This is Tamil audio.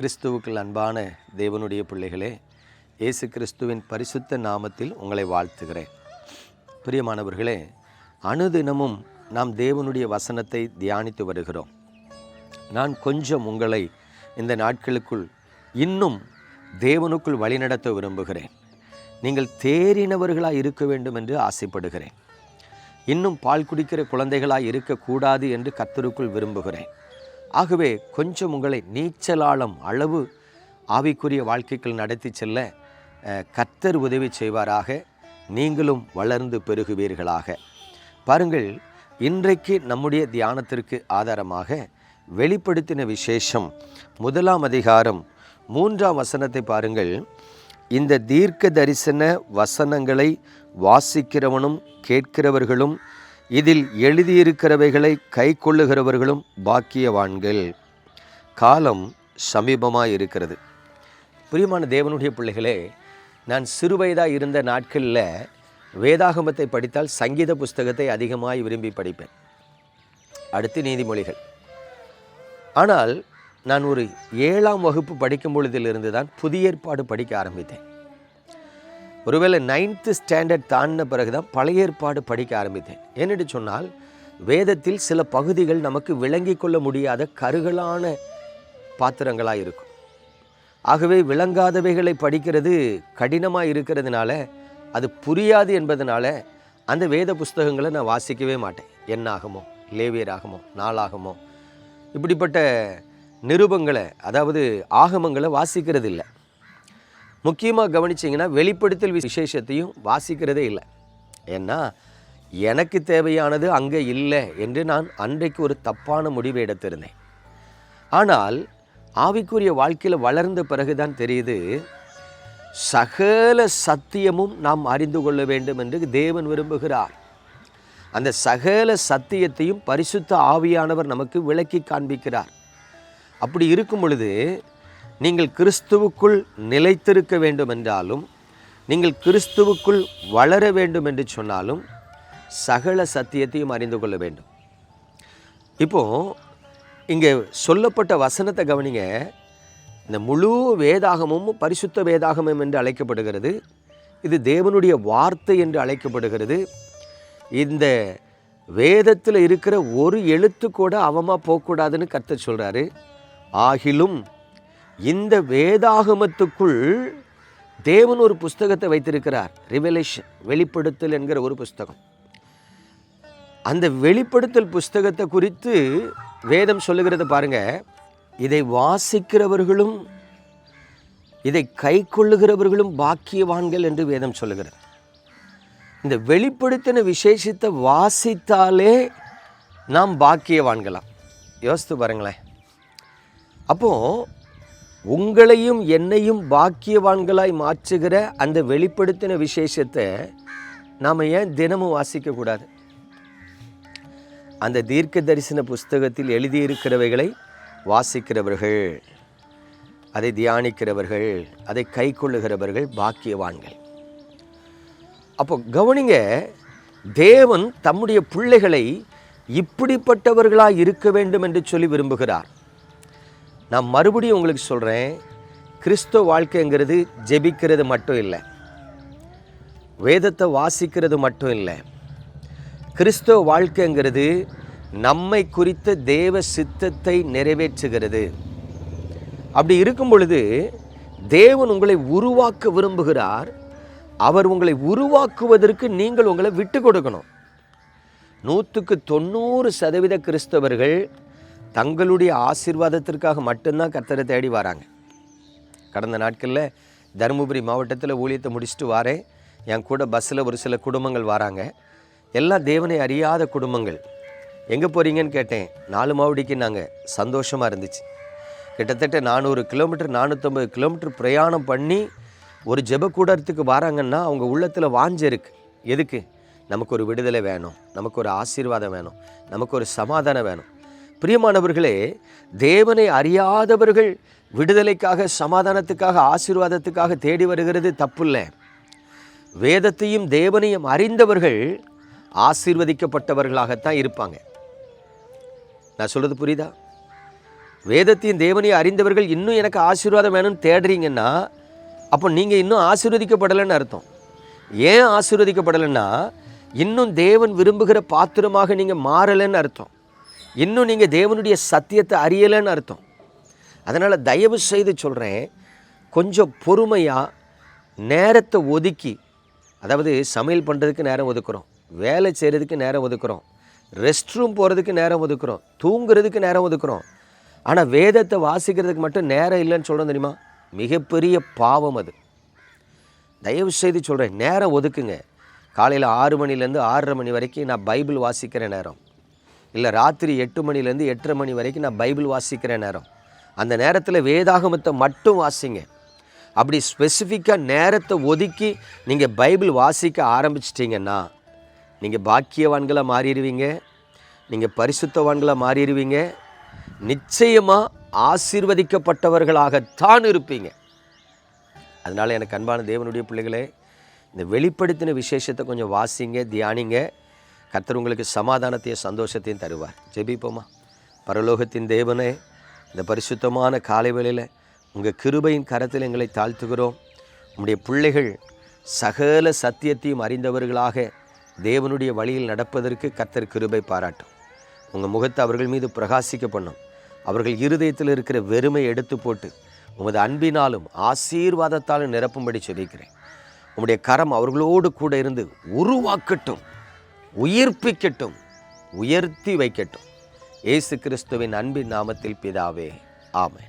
கிறிஸ்துவுக்குள் அன்பான தேவனுடைய பிள்ளைகளே இயேசு கிறிஸ்துவின் பரிசுத்த நாமத்தில் உங்களை வாழ்த்துகிறேன். பிரியமானவர்களே அனுதினமும் நாம் தேவனுடைய வசனத்தை தியானித்து வருகிறோம். நான் கொஞ்சம் உங்களை இந்த நாட்களுக்குள் இன்னும் தேவனுக்குள் வழிநடத்த விரும்புகிறேன். நீங்கள் தேறினவர்களாக இருக்க வேண்டும் என்று ஆசைப்படுகிறேன். இன்னும் பால் குடிக்கிற குழந்தைகளாக இருக்கக்கூடாது என்று கத்தருக்குள் விரும்புகிறேன். ஆகவே கொஞ்சம் உங்களை நீச்சலாளம் அளவு ஆவிக்குரிய வாழ்க்கைகள் நடத்தி செல்ல கர்த்தர் உதவி செய்வாராக. நீங்களும் வளர்ந்து பெருகுவீர்களாக. பாருங்கள் இன்றைக்கு நம்முடைய தியானத்திற்கு ஆதாரமாக வெளிப்படுத்தின விசேஷம் முதலாம் அதிகாரம் மூன்றாம் வசனத்தை பாருங்கள். இந்த தீர்க்க தரிசன வசனங்களை வாசிக்கிறவனும் கேட்கிறவர்களும் இதில் எழுதியிருக்கிறவைகளை கை கொள்ளுகிறவர்களும் பாக்கியவான்கள். காலம் சமீபமாக இருக்கிறது பிரியமான தேவனுடைய பிள்ளைகளே நான் சிறுவயதாக இருந்த நாட்களில் வேதாகமத்தை படித்தால் சங்கீத புஸ்தகத்தை அதிகமாக விரும்பி படிப்பேன். அடுத்து நீதிமொழிகள். ஆனால் நான் ஒரு ஏழாம் வகுப்பு படிக்கும் பொழுதிலிருந்து தான் புதிய ஏற்பாடு படிக்க ஆரம்பித்தேன். ஒருவேளை நைன்த்து ஸ்டாண்டர்ட் தாண்டின பிறகு தான் பழைய ஏற்பாடு படிக்க ஆரம்பித்தேன். ஏனென்று சொன்னால் வேதத்தில் சில பகுதிகள் நமக்கு விளங்கி கொள்ள முடியாத கருகலான பாத்திரங்களாக இருக்கும். ஆகவே விளங்காதவைகளை படிக்கிறது கடினமாக இருக்கிறதுனால அது புரியாது என்பதனால அந்த வேத புஸ்தகங்களை நான் வாசிக்கவே மாட்டேன். என்னாகுமோ லேவியராகமோ நாளாகமோ இப்படிப்பட்ட நிருபங்களை அதாவது ஆகமங்களை வாசிக்கிறது இல்லை முக்கியமாக கவனிச்சிங்கன்னா வெளிப்படுத்தல் விசேஷத்தையும் வாசிக்கிறதே இல்லை. ஏன்னா எனக்கு தேவையானது அங்கே இல்லை என்று நான் அன்றைக்கு ஒரு தப்பான முடிவை எடுத்திருந்தேன். ஆனால் ஆவிக்குரிய வாழ்க்கையில் வளர்ந்த பிறகுதான் தெரியுது சகல சத்தியமும் நாம் அறிந்து கொள்ள வேண்டும் என்று தேவன் விரும்புகிறார். அந்த சகல சத்தியத்தையும் பரிசுத்த ஆவியானவர் நமக்கு விளக்கி காண்பிக்கிறார். அப்படி இருக்கும் பொழுது நீங்கள் கிறிஸ்துவுக்குள் நிலைத்திருக்க வேண்டும் என்றாலும் நீங்கள் கிறிஸ்துவுக்குள் வளர வேண்டும் என்று சொன்னாலும் சகல சத்தியத்தையும் அறிந்து கொள்ள வேண்டும். இப்போ இங்கே சொல்லப்பட்ட வசனத்தை கவனிங்க. இந்த முழு வேதாகமும் பரிசுத்த வேதாகமம் என்று அழைக்கப்படுகிறது. இது தேவனுடைய வார்த்தை என்று அழைக்கப்படுகிறது. இந்த வேதத்தில் இருக்கிற ஒரு எழுத்து கூட அவமாக போகக்கூடாதுன்னு கற்று சொல்கிறாரு ஆகிலும் இந்த வேதாகமத்துக்குள் தேவன் ஒரு புஸ்தகத்தை வைத்திருக்கிறார். ரிவலேஷன் வெளிப்படுத்தல் என்கிற ஒரு புஸ்தகம். அந்த வெளிப்படுத்தல் புஸ்தகத்தை குறித்து வேதம் சொல்லுகிறத பாருங்க. இதை வாசிக்கிறவர்களும் இதை கை கொள்ளுகிறவர்களும் பாக்கியவான்கள் என்று வேதம் சொல்லுகிறது. இந்த வெளிப்படுத்தின விசேஷத்தை வாசித்தாலே நாம் பாக்கியவான்களாம். யோசித்து பாருங்களேன். அப்போது உங்களையும் என்னையும் பாக்கியவான்களாய் மாற்றுகிற அந்த வெளிப்படுத்தின விசேஷத்தை நாம் ஏன் தினமும் வாசிக்கக்கூடாது அந்த தீர்க்க தரிசன புஸ்தகத்தில் எழுதியிருக்கிறவைகளை வாசிக்கிறவர்கள் அதை தியானிக்கிறவர்கள் அதை கை கொள்ளுகிறவர்கள் பாக்கியவான்கள். அப்போ கவனிங்க தேவன் தம்முடைய பிள்ளைகளை இப்படிப்பட்டவர்களாக இருக்க வேண்டும் என்று சொல்லி விரும்புகிறார். நான் மறுபடியும் உங்களுக்கு சொல்கிறேன் கிறிஸ்துவ வாழ்க்கைங்கிறது ஜெபிக்கிறது மட்டும் இல்லை. வேதத்தை வாசிக்கிறது மட்டும் இல்லை. கிறிஸ்துவ வாழ்க்கைங்கிறது நம்மை குறித்த தேவ சித்தத்தை நிறைவேற்றுகிறது. அப்படி இருக்கும் பொழுது தேவன் உங்களை உருவாக்க விரும்புகிறார். அவர் உங்களை உருவாக்குவதற்கு நீங்கள் உங்களை விட்டு கொடுக்கணும். நூற்றுக்கு தொண்ணூறு சதவீத கிறிஸ்தவர்கள் தங்களுடைய ஆசீர்வாதத்திற்காக மட்டும்தான் கர்த்தரை தேடி வராங்க. கடந்த நாட்களில் தருமபுரி மாவட்டத்தில் ஊழியத்தை முடிச்சுட்டு வாரேன் என் கூட பஸ்ஸில் ஒரு சில குடும்பங்கள் வராங்க. எல்லாம் தேவனை அறியாத குடும்பங்கள். எங்கே போகிறீங்கன்னு கேட்டேன். நாலு மாவடிக்கு நாங்கள் சந்தோஷமாக இருந்துச்சு. கிட்டத்தட்ட நானூறு கிலோமீட்டர் நானூற்றம்பது கிலோமீட்டர் பிரயாணம் பண்ணி ஒரு ஜெபக்கூடத்துக்கு வராங்கன்னா அவங்க உள்ளத்தில் வாஞ்ச இருக்கு. எதுக்கு? நமக்கு ஒரு விடுதலை வேணும். நமக்கு ஒரு ஆசீர்வாதம் வேணும். நமக்கு ஒரு சமாதானம் வேணும். பிரியமானவர்களே தேவனை அறியாதவர்கள் விடுதலைக்காக சமாதானத்துக்காக ஆசீர்வாதத்துக்காக தேடி வருகிறது தப்பில்லை. வேதத்தையும் தேவனையும் அறிந்தவர்கள் ஆசீர்வதிக்கப்பட்டவர்களாகத்தான் இருப்பாங்க. நான் சொல்கிறது புரியுதா? வேதத்தையும் தேவனையும் அறிந்தவர்கள் இன்னும் எனக்கு ஆசீர்வாதம் வேணும்னு தேடுறீங்கன்னா அப்போ நீங்கள் இன்னும் ஆசீர்வதிக்கப்படலைன்னு அர்த்தம். ஏன் ஆசீர்வதிக்கப்படலைன்னா இன்னும் தேவன் விரும்புகிற பாத்திரமாக நீங்கள் மாறலைன்னு அர்த்தம். இன்னும் நீங்கள் தேவனுடைய சத்தியத்தை அறியலைன்னு அர்த்தம். அதனால் தயவு செய்து சொல்கிறேன் கொஞ்சம் பொறுமையாக நேரத்தை ஒதுக்கி அதாவது சமையல் பண்ணுறதுக்கு நேரம் ஒதுக்குறோம் வேலை செய்கிறதுக்கு நேரம் ஒதுக்குறோம் ரெஸ்ட் ரூம் போகிறதுக்கு நேரம் ஒதுக்குறோம் தூங்குறதுக்கு நேரம் ஒதுக்குறோம். ஆனால் வேதத்தை வாசிக்கிறதுக்கு மட்டும் நேரம் இல்லைன்னு சொல்கிறோம் தெரியுமா? மிகப்பெரிய பாவம் அது. தயவு செய்து சொல்கிறேன் நேரம் ஒதுக்குங்க. காலையில் ஆறு மணிலேருந்து ஆறரை மணி வரைக்கும் நான் பைபிள் வாசிக்கிற நேரம். இல்லை ராத்திரி எட்டு மணிலேருந்து எட்டரை மணி வரைக்கும் நான் பைபிள் வாசிக்கிற நேரம். அந்த நேரத்தில் வேதாகமத்தை மட்டும் வாசிங்க. அப்படி ஸ்பெசிஃபிக்காக நேரத்தை ஒதுக்கி நீங்கள் பைபிள் வாசிக்க ஆரம்பிச்சிட்டிங்கன்னா நீங்கள் பாக்கியவான்களாக மாறிடுவீங்க நீங்கள் பரிசுத்தவான்களாக மாறிடுவீங்க நிச்சயமாக ஆசீர்வதிக்கப்பட்டவர்களாகத்தான் இருப்பீங்க. அதனால் எனக்கு அன்பான தேவனுடைய பிள்ளைகளே இந்த வெளிப்படுத்தின விசேஷத்தை கொஞ்சம் வாசிங்க தியானிங்க. கர்த்தர் உங்களுக்கு சமாதானத்தையும் சந்தோஷத்தையும் தருவார். ஜெபிப்போமா? பரலோகத்தின் தேவனே இந்த பரிசுத்தமான காலை வேளையில் உங்கள் கிருபையின் கரத்தில் எங்களை தாழ்த்துகிறோம். உங்களுடைய பிள்ளைகள் சகல சத்தியத்தையும் அறிந்தவர்களாக தேவனுடைய வழியில் நடப்பதற்கு கர்த்தர் கிருபை பாராட்டும். உங்கள் முகத்தை அவர்கள் மீது பிரகாசிக்க பண்ணும். அவர்கள் இருதயத்தில் இருக்கிற வெறுமை எடுத்து போட்டு உமது அன்பினாலும் ஆசீர்வாதத்தாலும் நிரப்பும்படி சொல்லிக்கிறேன் உங்களுடைய கரம் அவர்களோடு கூட இருந்து உருவாக்கட்டும். உயிர்ப்பிக்கட்டும் உயர்த்தி வைக்கட்டும். இயேசு கிறிஸ்துவின் அன்பின் நாமத்தில் பிதாவே ஆமேன்.